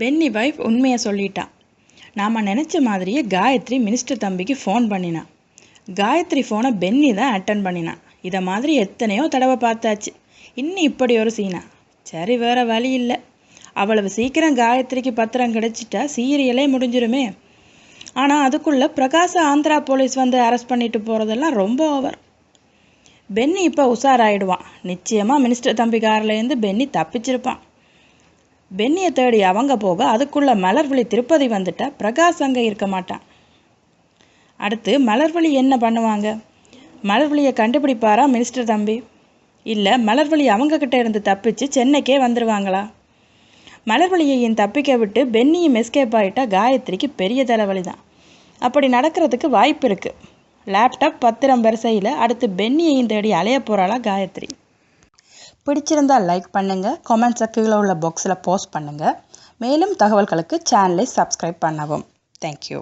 Penney wife உண்மையை சொல்லிட்டான் நாம் நினச்ச மாதிரியே காயத்ரி மினிஸ்டர் தம்பிக்கு ஃபோன் பண்ணினான் காயத்ரி ஃபோனை பென்னி தான் அட்டன் பண்ணினான் இதை மாதிரி எத்தனையோ தடவை பார்த்தாச்சு. இன்னும் இப்படி ஒரு சீனா சரி வேற வழி இல்லை. அவ்வளவு சீக்கிரம் காயத்ரிக்கு பத்திரம் கிடைச்சிட்டா சீரியலே முடிஞ்சிருமே. ஆனால் அதுக்குள்ளே பிரகாச ஆந்திரா போலீஸ் வந்து அரெஸ்ட் பண்ணிட்டு போகிறதெல்லாம் ரொம்ப ஓவர் பென்னி இப்போ உஷாராயிடுவான். நிச்சயமாக மினிஸ்டர் தம்பி கார்லேருந்து பென்னி தப்பிச்சிருப்பான். பென்னியை தேடி அவங்க போக அதுக்குள்ள மலர்விழி திருப்பதி வந்துட்டா பிரகாஷ் அங்கே இருக்க மாட்டான். அடுத்து மலர்வழி என்ன பண்ணுவாங்க? மலர்வழியை கண்டுபிடிப்பாரா மினிஸ்டர் தம்பி? இல்லை மலர்வழி அவங்கக்கிட்ட இருந்து தப்பிச்சு சென்னைக்கே வந்துடுவாங்களா மலர்வழியையும் தப்பிக்க விட்டு பென்னியும் எஸ்கேப் ஆகிட்டா காயத்ரிக்கு பெரிய தலைவலி தான் அப்படி நடக்கிறதுக்கு வாய்ப்பு இருக்குது லேப்டாப் பத்திரம் வரிசையில் அடுத்து பென்னியையும் தேடி அலைய போகிறாளா காயத்ரி. பிடிச்சிருந்தா லைக் பண்ணுங்கள் கமெண்ட்ஸை கீழே உள்ள பாக்ஸில் போஸ்ட் பண்ணுங்கள் மேலும் தகவல்களுக்கு சேனலை சப்ஸ்கிரைப் பண்ணவும். தேங்க்யூ